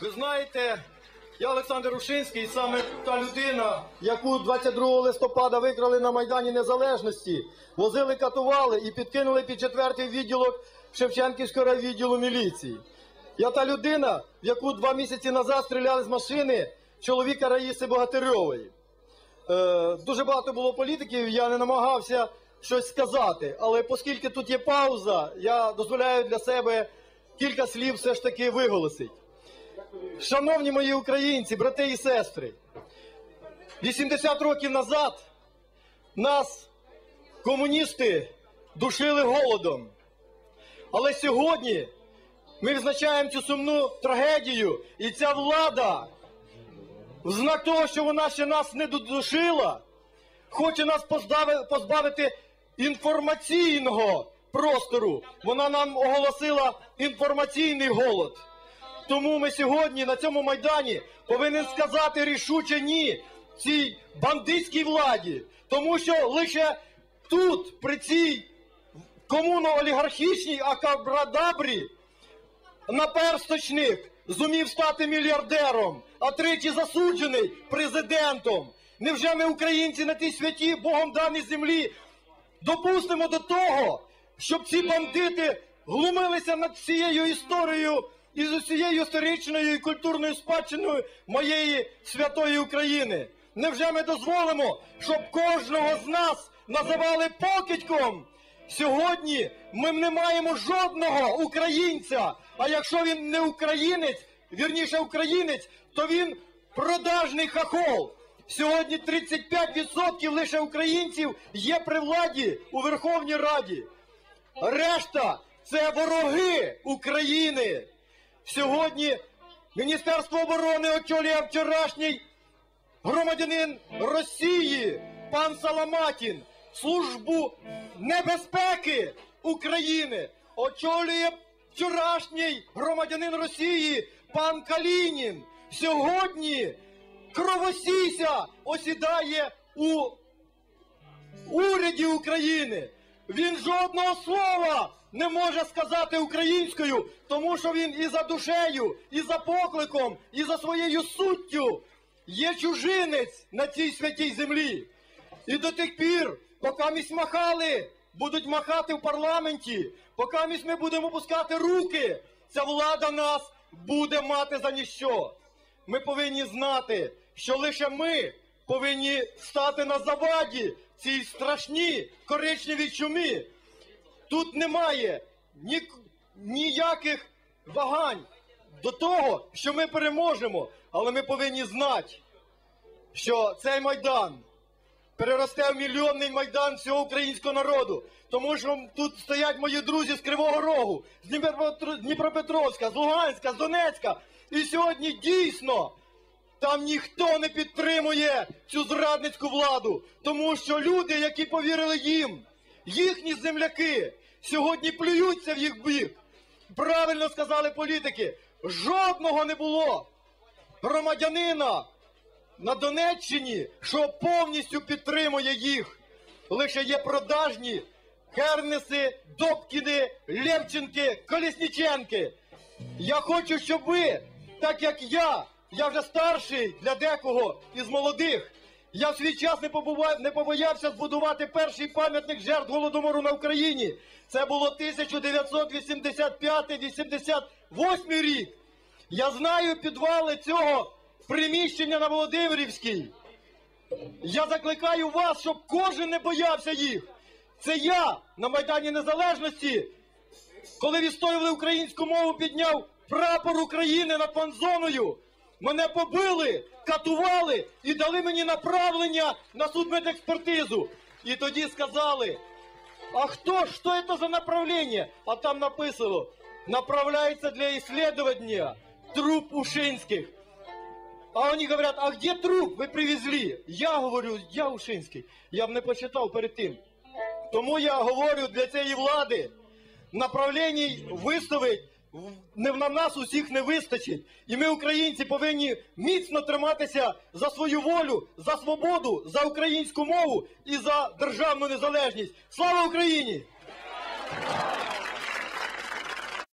Ви знаєте, я Олександр Рушинський, саме та людина, яку 22 листопада викрали на Майдані Незалежності, возили, катували і підкинули під четвертий відділок Шевченківського райвідділу міліції. Я та людина, в яку два місяці назад стріляли з машини чоловіка Раїси Богатирьової. Е, дуже багато було політиків, я не намагався щось сказати. Але оскільки тут є пауза, я дозволяю для себе кілька слів все ж таки виголосити. Шановні мої українці, брати і сестри, 80 років назад нас комуністи душили голодом. Але сьогодні ми відзначаємо цю сумну трагедію, і ця влада, в знак того, що вона ще нас не додушила, хоче нас позбавити інформаційного простору. Вона нам оголосила інформаційний голод. Тому ми сьогодні на цьому майдані повинен сказати рішуче ні цій бандитській владі, тому що лише тут, при цій комуно-олігархічній акабрадабрі, наперсточник зумів стати мільярдером, а тричі засуджений президентом. Невже ми, українці, на тій святі Богом даній землі допустимо до того, щоб ці бандити глумилися над всією історією і з усією історичною і культурною спадщиною моєї святої України? Невже ми дозволимо, щоб кожного з нас називали покидьком? Сьогодні ми не маємо жодного українця. А якщо він не українець, вірніше українець, то він продажний хахол. Сьогодні 35% лише українців є при владі у Верховній Раді. Решта це вороги України. Сьогодні Міністерство оборони очолює вчорашній громадянин Росії пан Саламатін, службу небезпеки України очолює вчорашній громадянин Росії пан Калінін. Сьогодні кровосіся осідає у уряді України. Він жодного слова не може сказати українською, тому що він і за душею, і за покликом, і за своєю суттю є чужинець на цій святій землі. І до тих пір, поки місь махали, будуть махати в парламенті, поки ми будемо пускати руки, ця влада нас буде мати за ніщо. Ми повинні знати, що лише ми повинні стати на заваді цій страшній коричневій чумі. Тут немає ні, ніяких вагань до того, що ми переможемо, але ми повинні знати, що цей майдан переросте в мільйонний майдан всього українського народу. Тому що тут стоять мої друзі з Кривого Рогу, з Дніпропетро- Дніпропетровська, з Луганська, з Донецька. І сьогодні дійсно там ніхто не підтримує цю зрадницьку владу, тому що люди, які повірили їм, їхні земляки, сьогодні плюються в їх бік. Правильно сказали політики, жодного не було громадянина на Донеччині, що повністю підтримує їх. Лише є продажні Хернеси, Добкіни, Левченки, Колісніченки. Я хочу, щоб ви, так як я, я вже старший для декого із молодих. Я в свій час не, побував, не побоявся збудувати перший пам'ятник жертв голодомору на Україні. Це було 1985-88 рік. Я знаю підвали цього приміщення на Володимирівській. Я закликаю вас, щоб кожен не боявся їх. Це я на Майдані Незалежності, коли відстоювали українську мову, підняв прапор України над панзоною. Мене побили, катували і дали мені направлення на судмедекспертизу. І тоді сказали, а хто ж, що це за направлення? А там написано, направляється для исследования труп Ушинских. А они говорят, а где труп вы привезли? Я говорю, я Ушинський. Я б не почитав перед тим. Тому я говорю для цієї влади, направлень виставить не на нас усіх не вистачить. І ми, українці, повинні міцно триматися за свою волю, за свободу, за українську мову і за державну незалежність. Слава Україні!